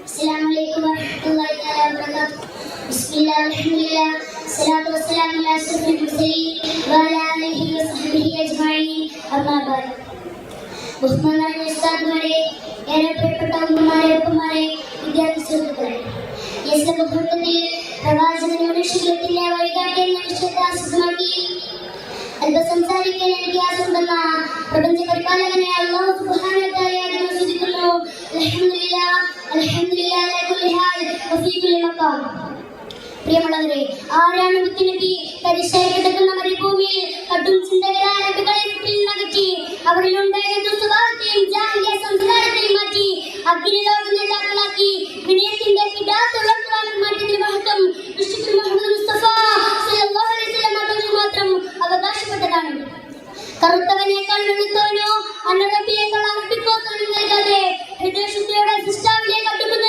السلام عليكم ورحمة الله تعالى وبركاته بسم الله الحمد لله الصلاة والسلام على أشرف المرسلين وعلى آله وصحبه أجمعين أما بعد ബഹുമാനായ ഉസ്താദുമാരെ ഏറെ പ്രിയപ്പെട്ട ഉമ്മമാരെ ഉപ്പമാരെ വിദ്യാർത്ഥി സുഹൃത്തുക്കളെ ഈ സമൂഹത്തിൽ പ്രവാചകൻ മനുഷ്യത്തിന്റെ വഴികാട്ടി എന്ന വിഷയത്തെ ആസ്പദമാക്കി അല്പം സംസാരിക്കാൻ എനിക്ക് ആസണ്ടെന്ന പ്രപഞ്ച പരിപാലകനെ മഖാം പ്രിയമുള്ളവരെ ആരാണ് മുത്തുനബി? തരിശായി കിടക്കുന്ന മരുഭൂമിയിൽ കടും ചിന്തകരായ നബികളെ വീട്ടിൽ നകറ്റി. അവരിലുണ്ടായിരുന്ന സ്വഭാവത്തെയും ജാഹിലിയ സംസ്കാരത്തെയും മാറ്റി അഗ്നിലോക നേതാക്കളാക്കി വിനയത്തിന്റെ പിതാത്തുളർത്തുവാനും മാറ്റത്തിന് മഹത്വം വിശുദ്ധ മുഹമ്മദ് മുസ്തഫ സല്ലല്ലാഹു അലൈഹി വസല്ലം മാത്രം അവകാശപ്പെട്ടതാണ്. കറുത്തവനേക്കാൾ വെളുത്തവനോ അനറബിയേക്കാൾ അറബിക്കോ തൊഴിൽ നൽകാതെ ഹൃദയശുദ്ധിയുടെ സൃഷ്ടാവിലേക്ക് അടുക്കുന്നതിന്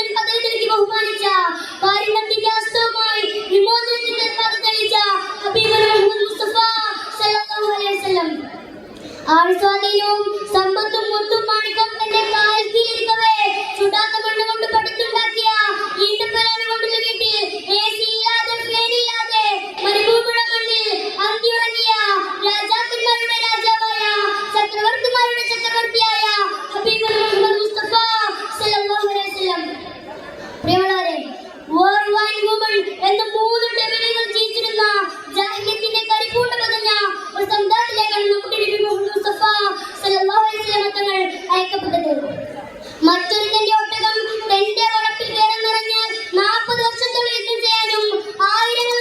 മറ്റൊരുത്തന്റെ ഒട്ടകം തന്റെ വളപ്പിൽ കയറുന്നിറങ്ങിയാൽ നാൽപ്പത് വർഷത്തോളം യുദ്ധം ചെയ്യാനും ആയിരങ്ങൾ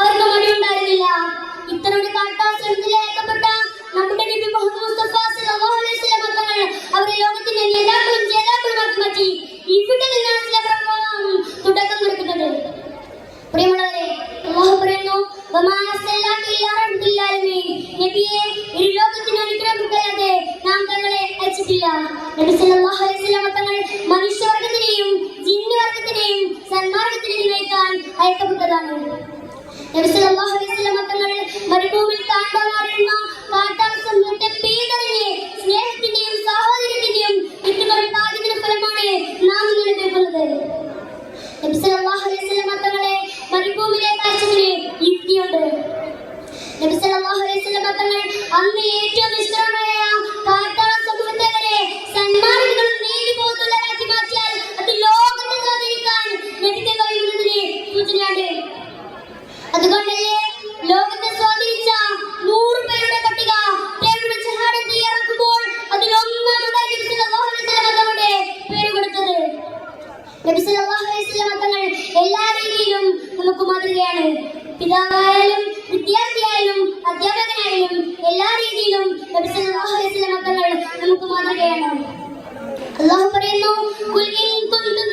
അവർക്ക് മടിയുണ്ടായിരുന്നില്ല. ഇത്തരം ഒരു കാട്ടാശ്രമത്തിൽ നമ്മുടെ നബി മുഹമ്മദ് മുസ്തഫ സല്ലല്ലാഹു അലൈഹി വസല്ലം അവരെ ലോകത്തിന്റെ നേതാക്കളും ജേതാക്കളുമാക്കി മാറ്റി. ഇവിടെ നിന്നാണ് ചില പ്രഭാവം തുടക്കം കുറിക്കുന്നത്. പ്രിയമുള്ളവരെ അള്ളാഹു പറയുന്നു വമാ ഈ ലോകത്തിന് നബി സല്ലല്ലാഹു അലൈഹി വസല്ലം തങ്ങൾ മനുഷ്യവർഗത്തിനെയും ജിന്നുവർഗത്തിനെയും സന്മാർഗത്തിലേക്ക് നയിക്കാൻ അയക്കപ്പെട്ടതാണ്. നബി സല്ലല്ലാഹു അലൈഹി വസല്ലം തങ്ങൾ മരുഭൂമിയിൽ കാണ്ടാമാറുന്ന കാട്ടാളസമൂഹത്തെ പീഡനെ സ്നേഹത്തിന്റെയും സാഹോദര്യത്തിന്റെയും പാകിയതിന് ഫലമാണ് നാം ഇന്ന് അനുഭവിക്കുന്നത്. നബി സല്ലല്ലാഹു അലൈഹി വസല്ലം തങ്ങളെ അയച്ചതിന് യുക്തിയുണ്ട്. നബി സല്ലല്ലാഹു അലൈഹി വസല്ലം തങ്ങൾ അന്ന് ഏറ്റവും നിഷ്ഠുരമായ അതുകൊണ്ടല്ലേ ലോകത്തെ സ്വാധീനിച്ച നൂറ് പേരുടെ പട്ടിക പേരുടെ ജഹാദം തയ്യാറാക്കുമ്പോൾ അതിൽ ഒന്നാമതായി പേര് കൊടുത്തത്. നബി സല്ലല്ലാഹു അലൈഹി തങ്ങൾ എല്ലാ രീതിയിലും നമുക്ക് മാതൃകയാണ്. പിതാവായാലും വിദ്യാർത്ഥിയായാലും അധ്യാപകനായാലും എല്ലാ രീതിയിലും നബി സല്ലല്ലാഹു അലൈഹി തങ്ങൾ നമുക്ക് മാതൃകയാണ്. അള്ളാഹു പറയുന്നു കുൽ ഇൻ കുൻതും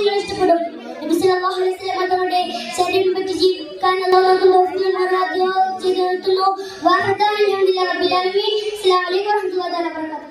നിങ്ങൾ ഇഷ്ടപ്പെടും. നബി സല്ലല്ലാഹു അലൈഹി വസല്ലം തങ്ങളുടെ ശരീരം പറ്റി ജീവിക്കാൻ അള്ളാഹു നമുക്ക് തൗഫീഖ് ചെയ്തു നിർത്തുന്നു അലൈക്കും വറഹ്മത്തുള്ളാഹി വബറകാതുഹു.